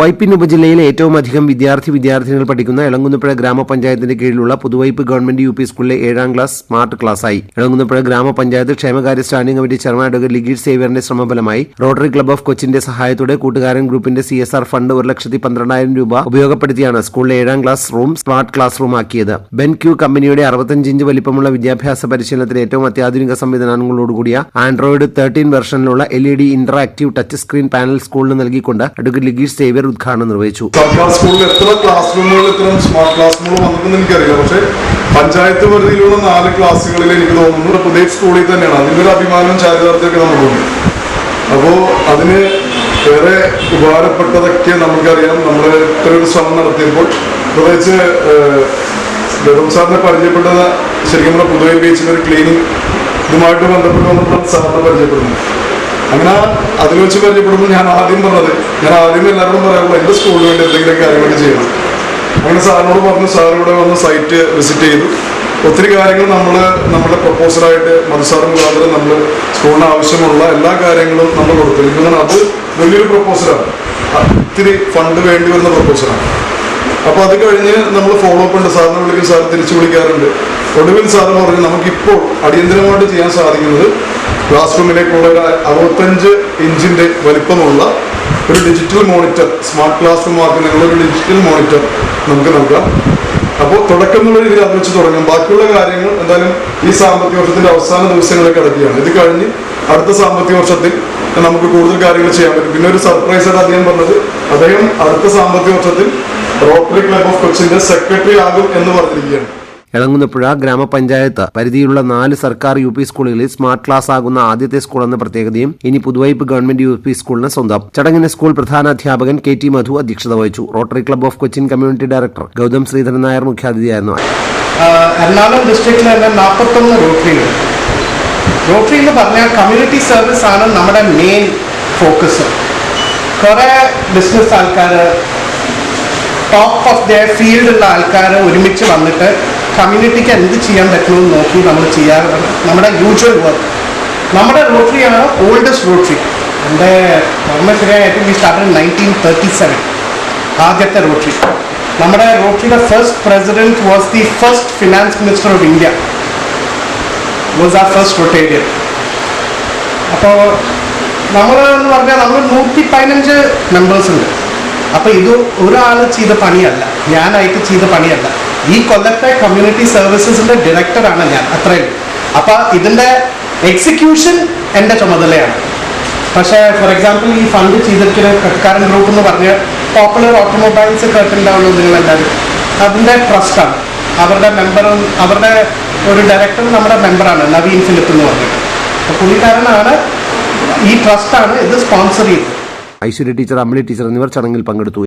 വൈപ്പിൻ ഉപജില്ലയിലെ ഏറ്റവും അധികം വിദ്യാർത്ഥി വിദ്യാർത്ഥിനികൾ പഠിക്കുന്ന എളങ്കുന്നപ്പുഴ ഗ്രാമപഞ്ചായത്തിന്റെ കീഴിലുള്ള പുതുവൈപ്പ് ഗവൺമെന്റ് യു പി സ്കൂളിലെ ഏഴാം ക്ലാസ് സ്മാർട്ട് ക്ലാസ്സായി. എളങ്കുന്നപ്പുഴ ഗ്രാമപഞ്ചായത്ത് ക്ഷേമകാര്യ സ്റ്റാൻഡിംഗ് കമ്മിറ്റി ചെയർമാൻ അഡ്വക്കേറ്റ് ലിഗീഡ് സേവ്യറിന്റെ ശ്രമഫലമായി റോട്ടറി ക്ലബ് ഓഫ് കൊച്ചിന്റെ സഹായത്തോടെ കൂട്ടുകാരൻ ഗ്രൂപ്പിന്റെ സി എസ് ആർ ഫണ്ട് ഒരു ലക്ഷത്തി പന്ത്രണ്ടായിരം രൂപ ഉപയോഗപ്പെടുത്തിയാണ് സ്കൂളിലെ ഏഴാം class room smart class room ആക്കിയത്. ബെൻ ക്യൂ കമ്പനിയുടെ അറുപത്തഞ്ച് ഇഞ്ച് വലിപ്പമുള്ള വിദ്യാഭ്യാസ പരിശീലനത്തിന് ഏറ്റവും അത്യാധുനിക സംവിധാനങ്ങളോടുകൂടിയ Android thirteen വെർഷനിലുള്ള L E D interactive touch screen panel സ്കൂളിന് നൽകിക്കൊണ്ട് അഡ്വക്കേറ്റ് ലിഗീഷ് സേവ്യർ ഉദ്ഘാടനം നിർവഹിച്ചു. സർക്കാർ സ്കൂളിൽ എത്ര ക്ലാസ് റൂമുകൾ ഇത്തരം സ്മാർട്ട് ക്ലാസ് റൂമുകൾ വന്നിട്ടെന്ന് എനിക്കറിയാം പക്ഷേ പഞ്ചായത്ത് പരിധിയിലുള്ള നാല് ക്ലാസ്സുകളിൽ എനിക്ക് തോന്നുന്നു പുതിയ സ്കൂളിൽ തന്നെയാണ്. അതിന്റെ ഒരു അഭിമാനം ചാരിതാർത്ഥ്യമൊക്കെ നമുക്കുണ്ട് അപ്പോൾ അതിന് ഏറെ ഉപകാരപ്പെട്ടതൊക്കെ നമുക്കറിയാം. നമ്മൾ ഇത്ര ഒരു ശ്രമം നടത്തിയപ്പോൾ പ്രത്യേകിച്ച് ഗൗതം സാറിനെ പരിചയപ്പെട്ടത് ശരിക്കും നമ്മുടെ പുതുവൈ ബീച്ചിൽ ഒരു ക്ലീനിങ് ഇതുമായിട്ട് ബന്ധപ്പെട്ട് വന്നപ്പോൾ സാറിനെ പരിചയപ്പെടുന്നു. അങ്ങനെ അതിൽ വെച്ച് പരിചയപ്പെടുമ്പോൾ ഞാൻ ആദ്യം പറഞ്ഞത് ഞാൻ ആദ്യം എല്ലാവരോടും പറയുമ്പോൾ എന്റെ സ്കൂളിന് വേണ്ടി എന്തെങ്കിലും കാര്യങ്ങളൊക്കെ ചെയ്യണം. അങ്ങനെ സാറിനോട് പറഞ്ഞു സാർ ഇവിടെ വന്ന് സൈറ്റ് വിസിറ്റ് ചെയ്തു. ഒത്തിരി കാര്യങ്ങൾ നമ്മൾ നമ്മുടെ പ്രപ്പോസലായിട്ട് മധുസാറും മുഖാന്തരം നമ്മൾ സ്കൂളിന് ആവശ്യമുള്ള എല്ലാ കാര്യങ്ങളും നമ്മൾ കൊടുത്തു. എനിക്ക് അത് വലിയൊരു പ്രപ്പോസലാണ് ഒത്തിരി ഫണ്ട് വേണ്ടി വരുന്ന പ്രപ്പോസലാണ് അപ്പോൾ അത് കഴിഞ്ഞ് നമ്മൾ ഫോളോ അപ്പ് ഉണ്ട്. സാറിനെ വിളിക്കും സാർ തിരിച്ചു വിളിക്കാറുണ്ട്. ഒടുവിൽ സാറ് പറഞ്ഞു നമുക്കിപ്പോൾ അടിയന്തരമായിട്ട് ചെയ്യാൻ സാധിക്കുന്നത് ക്ലാസ് റൂമിലേക്കുള്ള ഒരു അറുപത്തഞ്ച് ഇഞ്ചിന്റെ വലിപ്പമുള്ള ഒരു digital monitor smart class room ആക്കുന്നതിനുള്ള ഒരു ഡിജിറ്റൽ മോണിറ്റർ നമുക്ക് നൽകാം. അപ്പോൾ തുടക്കം എന്നുള്ള രീതിയിൽ അത് വെച്ച് തുടങ്ങാം. ബാക്കിയുള്ള കാര്യങ്ങൾ എന്തായാലും ഈ സാമ്പത്തിക വർഷത്തിന്റെ അവസാന ദിവസങ്ങളിൽ കിടക്കുകയാണ് ഇത് കഴിഞ്ഞ് അടുത്ത സാമ്പത്തിക വർഷത്തിൽ നമുക്ക് കൂടുതൽ കാര്യങ്ങൾ ചെയ്യാൻ പറ്റും. പിന്നെ ഒരു സർപ്രൈസ് ആയിട്ട് അദ്ദേഹം പറഞ്ഞത് അദ്ദേഹം അടുത്ത സാമ്പത്തിക വർഷത്തിൽ റോട്ടറി ക്ലബ് ഓഫ് കൊച്ചിന്റെ സെക്രട്ടറി ആകും എന്ന് പറഞ്ഞിരിക്കുകയാണ്. എളങ്ങുന്നപ്പുഴ ഗ്രാമപഞ്ചായത്ത് പരിധിയിലുള്ള നാല് സർക്കാർ യു പി സ്കൂളുകളിൽ സ്മാർട്ട് ക്ലാസ് ആകുന്ന ആദ്യത്തെ സ്കൂൾ എന്ന പ്രത്യേകതയും ഇനി പുതുവൈപ്പ് ഗവൺമെന്റ് യു പി സ്കൂളിന് സ്വന്തം. ചടങ്ങിന് സ്കൂൾ പ്രധാനാധ്യാപകൻ കെ ടി മധു അധ്യക്ഷത വഹിച്ചു. Rotary club of Cochin community director Gautham Sreedharan Nair മുഖ്യാതിഥിയായിരുന്നു Ernakulam ഡിസ്ട്രിക്റ്റിൽ തന്നെ നാൽപ്പത്തൊന്ന് റോട്ടറികൾ. റോട്ടറി എന്ന് പറഞ്ഞാൽ കമ്മ്യൂണിറ്റി സർവീസ് ആണ് നമ്മുടെ മെയിൻ ഫോക്കസ് കുറേ ബിസിനസ് ആൾക്കാർ ടോപ്പ് ഓഫ് ദ ഫീൽഡുള്ള ആൾക്കാർ ഒരുമിച്ച് വന്നിട്ട് കമ്മ്യൂണിറ്റിക്ക് എന്ത് ചെയ്യാൻ പറ്റുമെന്ന് നോക്കി നമ്മൾ ചെയ്യാൻ നമ്മുടെ യൂഷ്വൽ വർക്ക് നമ്മുടെ റോട്ടറിയാണ് ഓൾഡസ്റ്റ് റോട്ടറി എന്റെ ഓർമ്മശരിയായിട്ട് we started nineteen thirty seven ആദ്യത്തെ റോട്ടറി നമ്മുടെ റോട്ടറിയുടെ first president was the first finance minister of India was a first rotarian അപ്പോൾ നമ്മൾ എന്ന് പറഞ്ഞാൽ നമ്മൾ നൂറ്റി പതിനഞ്ച് മെമ്പേഴ്സ് ഉണ്ട്. അപ്പോൾ ഇത് ഒരാൾ ചെയ്ത പണിയല്ല. ഞാനായിട്ട് ചെയ്ത പണിയല്ല. ഈ കൊല്ലത്തെ കമ്മ്യൂണിറ്റി സർവീസസിന്റെ ഡയറക്ടറാണ് ഞാൻ അത്രയും. അപ്പോൾ ഇതിന്റെ എക്സിക്യൂഷൻ എന്റെ ചുമതലയാണ്. പക്ഷേ ഫോർ എക്സാമ്പിൾ ഈ ഫണ്ട് ചെയ്തിരിക്കുന്ന കക്കാരൻ ഗ്രൂപ്പ് എന്ന് പറഞ്ഞ പോപ്പുലർ ഓട്ടോമൊബൈൽസ് കേട്ടിട്ടുണ്ടാവുള്ളൂ നിങ്ങളെല്ലാവരും. അതിന്റെ ട്രസ്റ്റാണ് അവരുടെ മെമ്പറും അവരുടെ ഒരു ഡയറക്ടർ നമ്മുടെ മെമ്പറാണ് നവീൻ ഫിലിപ്പ് എന്ന് പറഞ്ഞിട്ട്. അപ്പോൾ പുള്ളിക്കാരനാണ് ഈ ട്രസ്റ്റാണ് ഇത് സ്പോൺസർ ചെയ്തത്. ഐശ്വര്യ ടീച്ചർ അമ്മിളി ടീച്ചർ എന്നിവർ ചടങ്ങിൽ പങ്കെടുത്തു.